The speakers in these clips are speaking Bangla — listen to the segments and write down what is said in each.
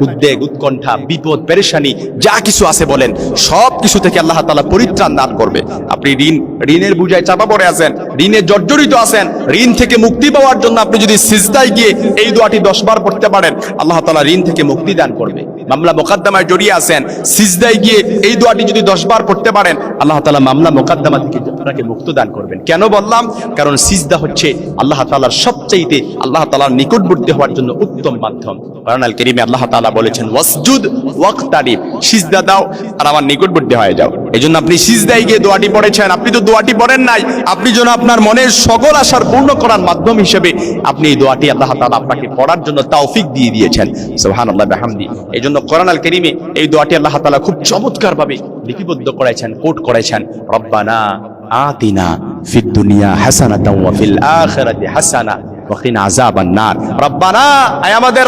উদ্বেগ, উৎকণ্ঠা, বিপদ, পেরেশানি, যা কিছু আছে বলেন, সব কিছু থেকে আল্লাহ তালা পরিত্রাণ দান করবে। আপনি ঋণ, ঋণের বুঝায় চাপা পড়ে আছেন, ঋণে জর্জরিত আছেন, ঋণ থেকে মুক্তি পাওয়ার জন্য আপনি যদি সিজদায় গিয়ে এই দোয়াটি দশ বার পড়তে পারেন, আল্লাহ তালা ঋণ থেকে মুক্তি দান করবে। মামলা মোকদ্দমায় জড়িয়ে আছেন, সিজদায় গিয়ে এই দোয়াটি যদি দশ বার পড়তে পারেন, আল্লাহ তালা মামলা মোকদ্দমা থেকে আপনাকে মুক্ত দান করবেন। কেন বললাম? কারণ সিজদা হচ্ছে আল্লাহ তালার সবচাইতে, আল্লাহ তালার নিকটবর্তী হওয়ার জন্য উত্তম মাধ্যম। কারণ আল কেরিমে আল্লাহ তালা বলেছেন, ওয়াসজুদ ওয়াক্তারিব, সিজদা দাও আর আমার নিকটবর্তী হয়ে যাও। এই জন্য আপনি সিজদায় গিয়ে দোয়াটি পড়েছেন, আপনি তো দোয়াটি পড়েন নাই। আপনি যেন আপনার মনের সকল আশার পূর্ণ করার মাধ্যম হিসেবে আপনি এই দোয়াটি আল্লাহ তাআলা আপনাকে পড়ার জন্য তৌফিক দিয়ে দিয়েছেন। সুবহানাল্লাহ, বিহামদি। এই জন্য কোরআন আল কারীমে এই দোয়াটি আল্লাহ তালা খুব চমৎকার ভাবে লিপিবদ্ধ করেছেন, কোট করেছেন, রব্বানা আতিনা ফিদ দুনিয়া হাসানাতাও ওয়া ফিল আখিরাতি হাসানা রব্বানা আমাদের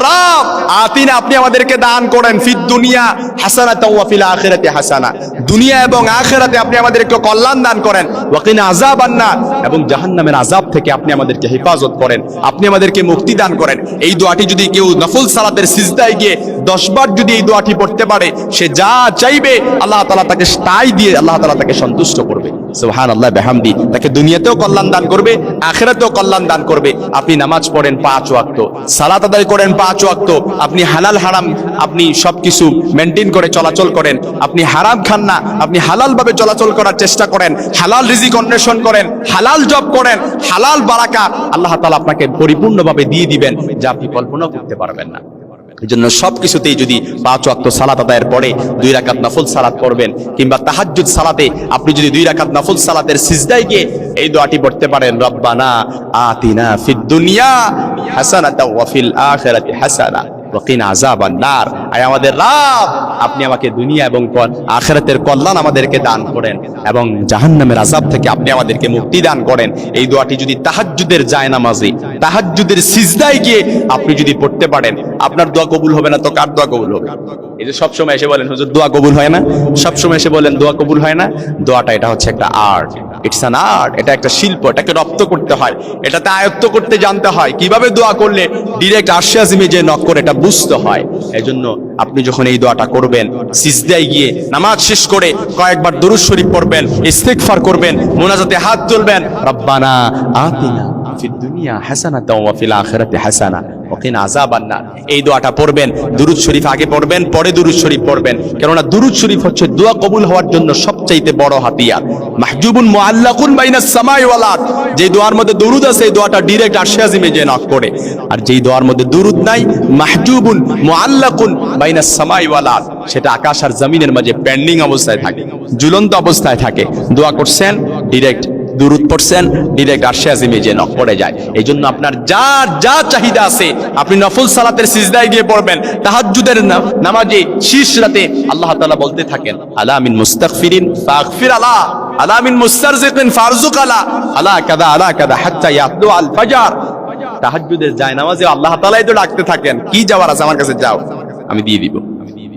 আপনি আমাদেরকে দান করেন। ফিদ দুনিয়া হাসানাতাও ওয়া ফিল আখিরাতি হাসানা। দুনিয়া এবং আখিরাতে আপনি আমাদেরকে কল্যাণ দান করেন। ওয়াকিনা আযাবান নার এবং জাহান্নামের আযাব থেকে আপনি আমাদেরকে হেফাজত করেন। আপনি আমাদেরকে মুক্তি দান করেন। এই দোয়াটি যদি কেউ নফল সালাতের সিজদায় গিয়ে 10 বার যদি এই দোয়াটি পড়তে পারে, সে যা চাইবে, আল্লাহ তাআলা তাকে তাই দিয়ে আল্লাহ তাআলা তাকে সন্তুষ্ট করবে। সুবহানাল্লাহ, বিহামদি। তাকে দুনিয়াতেও কল্যাণ দান করবে, আখেরাতেও কল্যাণ দান করবে। আপনি নামাজ পড়েন পাঁচ ওয়াক্ত, সালাত আদায় করেন পাঁচ ওয়াক্ত, আপনি হালাল হারাম, আপনি সবকিছু মেনটেন করে চলাচল করেন। আপনি হারাম খান না আপনি হালাল ভাবে চলাচল করার চেষ্টা করেন, হালাল রিজিক অন্বেষণ করেন, হালাল জব করেন, হালাল বারাকা আল্লাহ তাআলা আপনাকে পরিপূর্ণভাবে দিয়ে দিবেন যা আপনি কল্পনা করতে পারবেন না। এই জন্য সবকিছুতেই যদি পাঁচ ওয়াক্ত সালাত আদায়ের পরে দুই রাকাত নফল সালাত করবেন কিংবা তাহাজ্জুদ সালাতে আপনি যদি দুই রাকাত নফল সালাতের সিজদায় গিয়ে এই দোয়াটি পড়তে পারেন, রব্বানা আতিনা ফিদ দুনিয়া হাসানা। ওয়াকিনা আযাবান নার। আয় আমাদের রব, আপনি আমাকে দুনিয়া এবং আখিরাতের কল্যাণ আমাদেরকে দান করেন এবং জাহান্নামের আযাব থেকে আপনি আমাদেরকে মুক্তি দান করেন। এই দোয়াটি যদি তাহাজ্জুদের জায়নামাজি, তাহাজ্জুদের সিজদায় গিয়ে আপনি যদি পড়তে পারেন, আপনার দোয়া কবুল হবে না তো কার দোয়া কবুল হবে? এই যে সবসময় এসে বলেন, হুজুর, দোয়া কবুল হয় না? সবসময় এসে বলেন, দোয়া কবুল হয় না? দোয়াটা এটা হচ্ছে একটা আর্ট। ইটস অ্যান আর্ট এটা একটা শিল্প, এটাকে রপ্ত করতে হয়, এটাতে আয়ত্ত করতে জানতে হয়, কীভাবে দোয়া করলে ডিরেক্ট আশ্বাস যে নক করে এটা বুঝতে হয়। এজন্য আপনি যখন এই দোয়াটা করবেন, সিজদায় গিয়ে নামাজ শেষ করে কয়েকবার দরুদ শরীফ পড়বেন করবেন, মোনাজাতে হাত তুলবেন, রব্বানা আতিনা দুনিয়া ওয়া ফিল আখিরাতি হাসানা। এই দোয়াটা পড়বেন শরীফ আগে পড়বেন, পরে শরীফ পড়বেন। কেননা শরীফ হচ্ছে দোয়া কবুল হওয়ার জন্য সবচাইতে বড় হাতিয়ার। মাহজুবুন মুআল্লাকুন বাইনাস সামাই ওয়াল আরদ। দোয়ার মধ্যে দুরুদ আছে, এই দোয়াটা ডাইরেক্ট আরশে নক করে আর যেই দোয়ার মধ্যে দুরুদ নাই, মাহজুবুন মুআল্লাকুন বাইনাস সামাই ওয়াল আরদ। সেটা আকাশ আর জমিনের মাঝে পেন্ডিং অবস্থায় থাকে, ঝুলন্ত অবস্থায় থাকে। দোয়া করছেন ডাইরেক্ট দুরুদ পড়ছেন ডিরেক্ট আরশে আজিমে যে নক পড়ে যায়। এই জন্য আপনার যা যা চাহিদা আছে, আপনি নফল সালাতের সিজদায় গিয়ে পড়বেন। তাহাজ্জুদের নামাজে শীর্ষ রাতে আল্লাহ তাআলা বলতে থাকেন, আলা মিন মুস্তাগফিরিন ফাগফির আলা আলা মিন মুস্তারজিকিন ফারজুক আলা আলা কাদা আলা কাদা হাত্তা ইয়াতলু আল ফাজার। তাহাজ্জুদের যায় নামাজে আল্লাহ তাআলাই তো ডাকতে থাকেন, কি যাওয়ার আছে আমার কাছে যাও, আমি দিয়ে দিব। আর